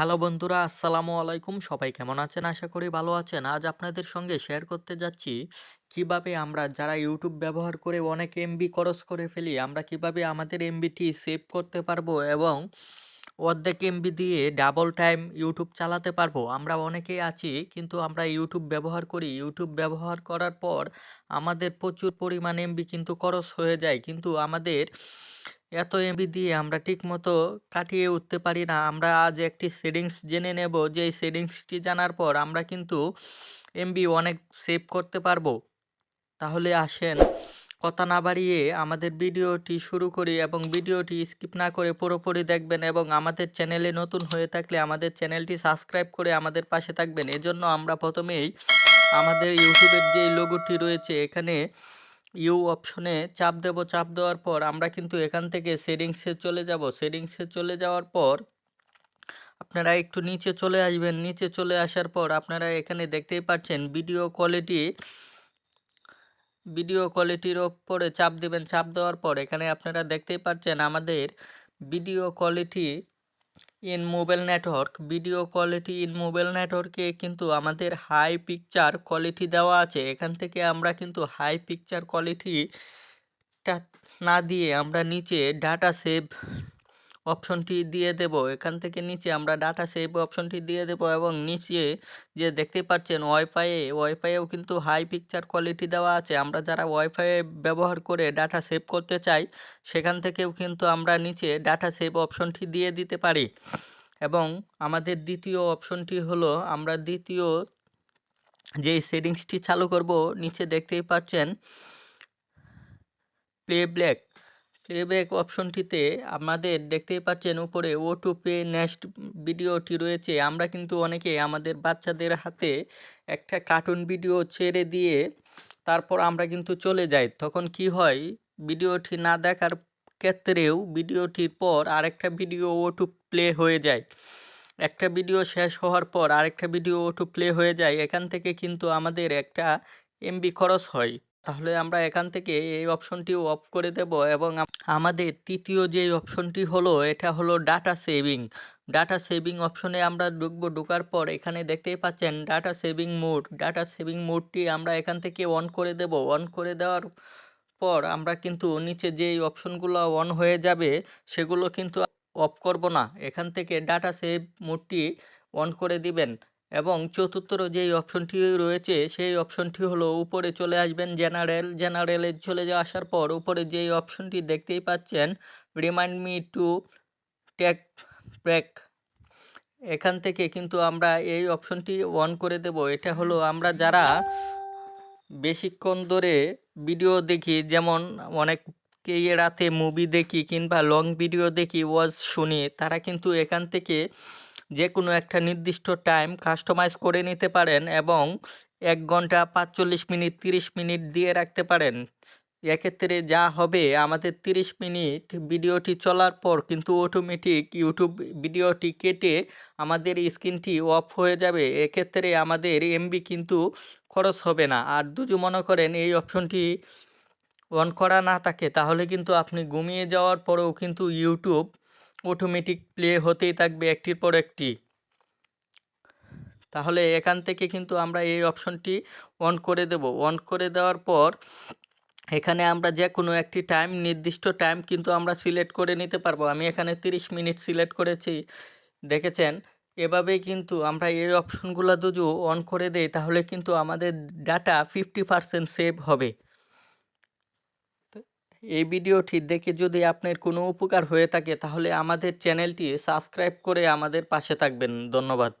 Hello বন্ধুরা, আসসালামু আলাইকুম। সবাই কেমন আছেন? আশা করি ভালো আছেন। আজ আপনাদের সঙ্গে শেয়ার করতে যাচ্ছি, কীভাবে আমরা যারা ইউটিউব ব্যবহার করে অনেক এমবি খরচ করে ফেলি, আমরা কীভাবে আমাদের এমবিটি সেভ করতে পারব এবং অর্ধেক এমবি দিয়ে ডাবল টাইম ইউটিউব চালাতে পারব। আমরা অনেকেই আছি, কিন্তু আমরা ইউটিউব ব্যবহার করি। ইউটিউব ব্যবহার করার পর আমাদের প্রচুর পরিমাণ এমবি কিন্তু খরচ হয়ে যায়। কিন্তু আমাদের এত এমবি দিয়ে আমরা ঠিকমতো কাটিয়ে উঠতে পারি না। আমরা আজ একটি সেটিংস জেনে নেব, যে সেটিংসটি জানার পর আমরা কিন্তু এমবি অনেক সেভ করতে পারব। তাহলে আসেন, কথা না বাড়িয়ে আমাদের ভিডিওটি শুরু করি এবং ভিডিওটি স্কিপ না করে পুরোপুরি দেখবেন এবং আমাদের চ্যানেলে নতুন হয়ে থাকলে আমাদের চ্যানেলটি সাবস্ক্রাইব করে আমাদের পাশে থাকবেন। এজন্য আমরা প্রথমেই আমাদের ইউটিউবের যে লোগোটি রয়েছে, এখানে ইউ অপশনে চাপ দেব, চাপ দেওয়ার পর আমরা কিন্তু এখান থেকে সেটিংসে চলে যাব। সেটিংসে চলে যাওয়ার পর আপনারা একটু নিচে চলে আসবেন। নিচে চলে আসার পর আপনারা এখানে দেখতেই পাচ্ছেন ভিডিও কোয়ালিটি ভিডিও কোয়ালিটির ওপরে চাপ দেবেন। চাপ দেওয়ার পর এখানে আপনারা দেখতেই পাচ্ছেন আমাদের video quality in mobile network. Video quality in mobile নেটওয়ার্কে কিন্তু আমাদের হাই পিকচার কোয়ালিটি দেওয়া আছে। এখান থেকে আমরা কিন্তু হাই পিকচার কোয়ালিটিটা না দিয়ে আমরা নিচে ডাটা সেভ অপশনটি দিয়ে দেব। এখান থেকে নিচে আমরা ডাটা সেভ অপশনটি দিয়ে দেব এবং নিচে যে দেখতে পাচ্ছেন ওয়াইফাইয়ে ওয়াইফাইয়েও কিন্তু হাই পিকচার কোয়ালিটি দেওয়া আছে। আমরা যারা ওয়াইফাই ব্যবহার করে ডাটা সেভ করতে চাই, সেখান থেকেও কিন্তু আমরা নিচে ডাটা সেভ অপশনটি দিয়ে দিতে পারি। এবং আমাদের দ্বিতীয় অপশনটি হলো, আমরা দ্বিতীয় যেই সেটিংসটি চালু করব, নিচে দেখতেই পাচ্ছেন প্লে ব্ল্যাক প্লেব্যাক অপশনটিতে আমাদের দেখতেই পাচ্ছেন উপরে ও টু পে নেক্সট ভিডিওটি রয়েছে। আমরা কিন্তু অনেকে আমাদের বাচ্চাদের হাতে একটা কার্টুন ভিডিও ছেড়ে দিয়ে তারপর আমরা কিন্তু চলে যাই। তখন কি হয়? ভিডিওটি না দেখার ক্ষেত্রেও ভিডিওটির পর আরেকটা ভিডিও ও টু প্লে হয়ে যায়। একটা ভিডিও শেষ হওয়ার পর আরেকটা ভিডিও ও টু প্লে হয়ে যায়। এখান থেকে কিন্তু আমাদের একটা এমবি খরচ হয়। তাহলে আমরা এখান থেকে এই অপশনটি অফ করে দেব এবং আমাদের তৃতীয় যে অপশনটি হলো, এটা হলো ডাটা সেভিং ডাটা সেভিং অপশনে আমরা ঢুকবো, ঢোকার পর এখানে দেখতেই পাচ্ছেন data saving mode data saving মোডটি আমরা এখান থেকে অন করে দেব। অন করে দেওয়ার পর আমরা কিন্তু নিচে যেই অপশনগুলো অন হয়ে যাবে, সেগুলো কিন্তু অফ করব না। এখান থেকে ডাটা সেভ মোডটি অন করে দিবেন। এবং চতুর্থ যেই অপশনটি রয়েছে, সেই অপশনটি হলো উপরে চলে আসবেন জেনারেল জেনারেলে চলে যাওয়া আসার পর উপরে যেই অপশনটি দেখতেই পাচ্ছেন remind me to take break এখান থেকে কিন্তু আমরা এই অপশনটি অন করে দেব। এটা হলো আমরা যারা বেশিক্ষণ ধরে ভিডিও দেখি, যেমন অনেকেই রাতে মুভি দেখি কিংবা লং ভিডিও দেখি ওয়াজ শুনি, তারা কিন্তু এখান থেকে যে কোনো একটা নির্দিষ্ট টাইম কাস্টমাইজ করে নিতে পারেন এবং এক ঘণ্টা পাঁচচল্লিশ মিনিট, তিরিশ মিনিট দিয়ে রাখতে পারেন। এক্ষেত্রে যা হবে, আমাদের তিরিশ মিনিট ভিডিওটি চলার পর কিন্তু অটোমেটিক ইউটিউব ভিডিওটি কেটে আমাদের স্ক্রিনটি অফ হয়ে যাবে। এক্ষেত্রে আমাদের এমবি কিন্তু খরচ হবে না। আর দুজু মনে করেন এই অপশনটি অন করা না থাকে, তাহলে কিন্তু আপনি ঘুমিয়ে যাওয়ার পরেও কিন্তু ইউটিউব অটোমেটিক প্লে হতেই থাকবে একটির পর একটি। তাহলে এখান থেকে কিন্তু আমরা এই অপশনটি অন করে দেব। অন করে দেওয়ার পর এখানে আমরা যে কোনো একটি টাইম নির্দিষ্ট টাইম কিন্তু আমরা সিলেক্ট করে নিতে পারব। আমি এখানে 30 মিনিট সিলেক্ট করেছি, দেখেছেন? এভাবেই কিন্তু আমরা এই অপশনগুলো দুজু অন করে দেই, তাহলে কিন্তু আমাদের ডাটা ফিফটি পারসেন্ট সেভ হবে। এই ভিডিওটি দেখে যদি আপনার কোনো উপকার হয়ে থাকে, তাহলে আমাদের চ্যানেলটি সাবস্ক্রাইব করে আমাদের পাশে থাকবেন। ধন্যবাদ।